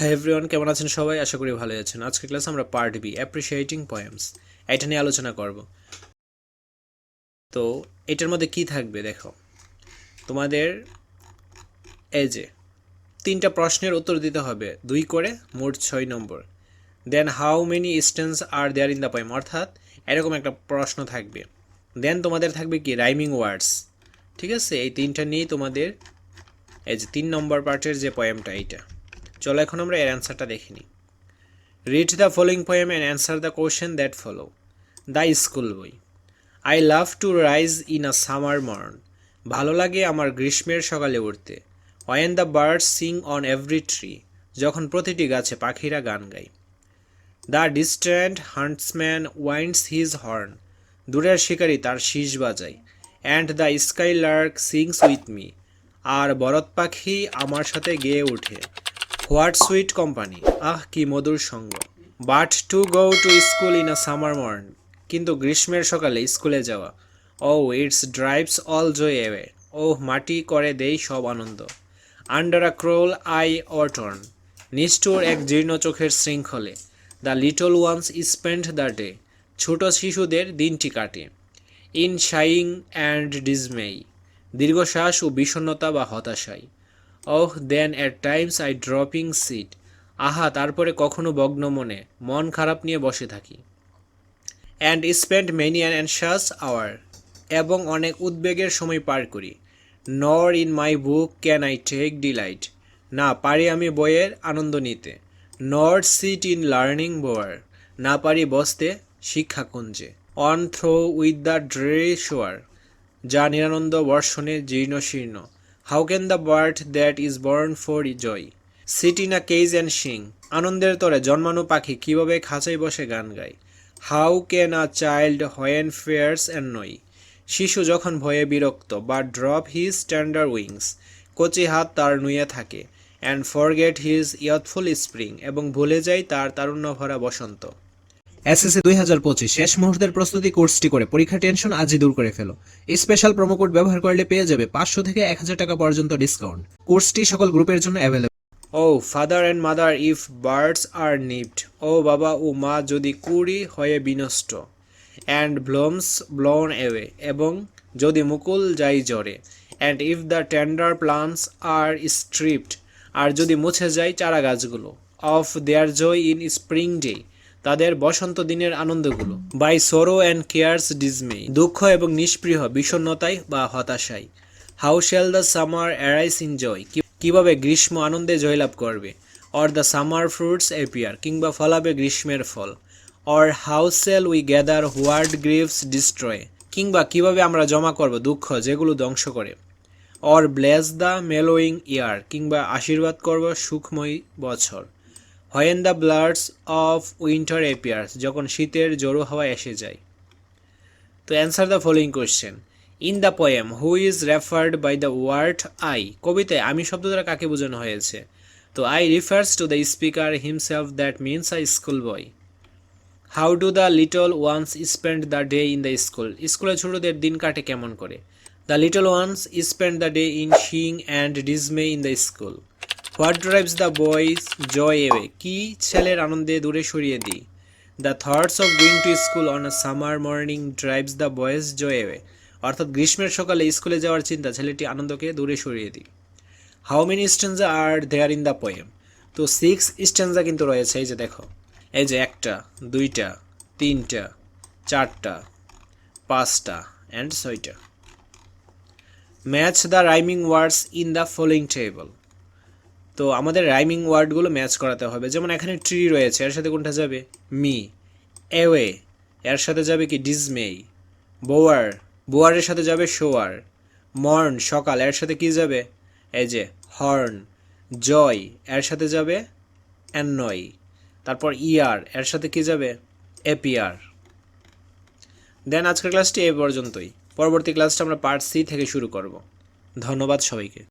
Hi everyone কেমন আছেন সবাই? আশা করি ভালো আছেন। আজকে ক্লাস আমরা পার্ট বি অ্যাপ্রিসিয়েটিং পয়েমস এটা নিয়ে আলোচনা করব। তো এটার মধ্যে কি থাকবে দেখো। তোমাদের এই যে, তিনটা প্রশ্নের উত্তর দিতে হবে। দুই করে, মোট ছয় নম্বর। Then how many stanzas are there in the poem অর্থাৎ, এরকম একটা প্রশ্ন থাকবে। দেন তোমাদের থাকবে কি? রাইমিং ওয়ার্ডস ঠিক আছে? এই তিনটা নিয়েই তোমাদের এই যে তিন নম্বর পার্টের যে পয়েমটা এইটা। চলো এখন আমরা এর অ্যান্সারটা দেখে নিই। Read the following poem and answer the question that follow the school বই I love to rise in a summer morn ভালো লাগে আমার গ্রীষ্মের সকালে উঠতে। When the bird sing on every tree যখন প্রতিটি গাছে পাখিরা গান গায়। The distant huntsman winds his horn দূরের শিকারী তার শীষ বাজায়। And the skylark sings with me আর বরত পাখি আমার সাথে গেয়ে ওঠে হোয়াট সুইট কোম্পানি? আহ, কি মধুর সঙ্গ। But to go to school in a summer morn. কিন্তু গ্রীষ্মের সকালে স্কুলে যাওয়া। ও it's drives all joy away ও মাটি করে দেই সব আনন্দ। Under a cruel eye outworn. নিষ্ঠুর এক জীর্ণ চোখের শৃঙ্খলে। The little ones spend the day. ছোট শিশুদের দিনটি কাটে। ইন শাইং অ্যান্ড ডিজমেই দীর্ঘশ্বাস ও বিষণ্ণতা বা হতাশায়। ওহ then at times I drooping sit আহা, তারপরে কখনো ভগ্ন মনে। মন খারাপ নিয়ে বসে থাকি। And spend many an anxious hour এবং অনেক উদ্বেগের সময় পার করি। Nor in my book can I take delight না, পারি আমি বইয়ের আনন্দ নিতে। নর সিট ইন লার্নিং বোয়ার না পারি বসতে শিক্ষাকুঞ্জে worn through with the dreary shower যা নিরানন্দ বর্ষণে জীর্ণ শীর্ণ। How can the bird that is born for joy sit a cage and sing আনন্দের তরে জন্মানো পাখি কীভাবে খাঁচাই বসে গান গায়? How can a child when fears and নই শিশু যখন ভয়ে বিরক্ত বা ড্রপ হিজ স্ট্যান্ডার উইংস কচি হাত তার নুয়ে থাকে and forget his youthful spring এবং ভুলে যায় তার তারুণ্য ভরা বসন্ত। এসএসসি দুই হাজার পঁচিশ শেষ মুহূর্তের প্রস্তুতি কোর্সটি করে পরীক্ষা টেনশন আজই দূর করে ফেলো। স্পেশাল প্রোমো কোড ব্যবহার করলে পেয়ে যাবে পাঁচশো থেকে এক হাজার টাকা পর্যন্ত ডিসকাউন্ট কোর্সটি সকল গ্রুপের জন্য available O father and mother if birds are nipped ও, বাবা ও মা যদি কুড়ি হয়ে বিনষ্ট। অ্যান্ড ব্লোমস ব্লোন এওয়ে এবং যদি মুকুল যাই জ্বরে। And if the tender plants are stripped আর যদি মুছে যায় চারা গাছগুলো of their joy in spring day তাদের বসন্ত দিনের আনন্দগুলো। By sorrow and cares dismay, দুঃখ এবং নিষ্প্রিয়, বিষণ্ণতায় বা হতাশায়। How shall the summer arise in joy কীভাবে গ্রীষ্ম আনন্দে জয়লাভ করবে? Or the summer fruits appear কিংবা ফলাবে গ্রীষ্মের ফল? Or how shall we gather what griefs destroy? কিংবা কীভাবে আমরা জমা করব দুঃখ যেগুলো ধ্বংস করে? Or bless the mellowing year, কিংবা আশীর্বাদ করব সুখময় বছর? When the blasts of winter appears যখন শীতের জড়ো হাওয়া এসে যায়। তো answer the following question in the poem who is referred by the word I কবিতায় আমি শব্দ দ্বারা কাকে বোঝানো হয়েছে? তো I refers to the speaker himself that means I school boy how do the little ones spend the day in the school স্কুলে ছোটদের দিন কাটে কেমন করে? The little ones spend the day in sighing and dismay in the school what drives the boys joy away কি ছেলের আনন্দে দূরে সরিয়ে দিই? The thoughts of going to school on a summer morning drives the boys joy away অর্থাৎ গ্রীষ্মের সকালে স্কুলে যাওয়ার চিন্তা ছেলেটি আনন্দকে দূরে সরিয়ে দিই। How many stanzas are there in the poem? তো সিক্স স্টেঞ্জা কিন্তু রয়েছে, এই যে দেখো। এই যে একটা, দুইটা, তিনটা, চারটা, পাঁচটা অ্যান্ড ছয়টা। Match the rhyming words in the following table. তো আমাদের রাইমিং ওয়ার্ডগুলো ম্যাচ করাতে হবে। যেমন এখানে ট্রি রয়েছে, এর সাথে কোনটা যাবে? মি এওয়ে এর সাথে যাবে কি? ডিজমেই বোয়ার বোয়ারের সাথে যাবে শোয়ার মর্ন সকাল, এর সাথে কি যাবে? এই যে হর্ন জয় এর সাথে যাবে অ্যানয় তারপর ইয়ার এর সাথে কি যাবে? এপিয়ার দেন আজকের ক্লাসটি এ পর্যন্তই। পরবর্তী ক্লাসটা আমরা পার্ট সি থেকে শুরু করব। ধন্যবাদ সবাইকে।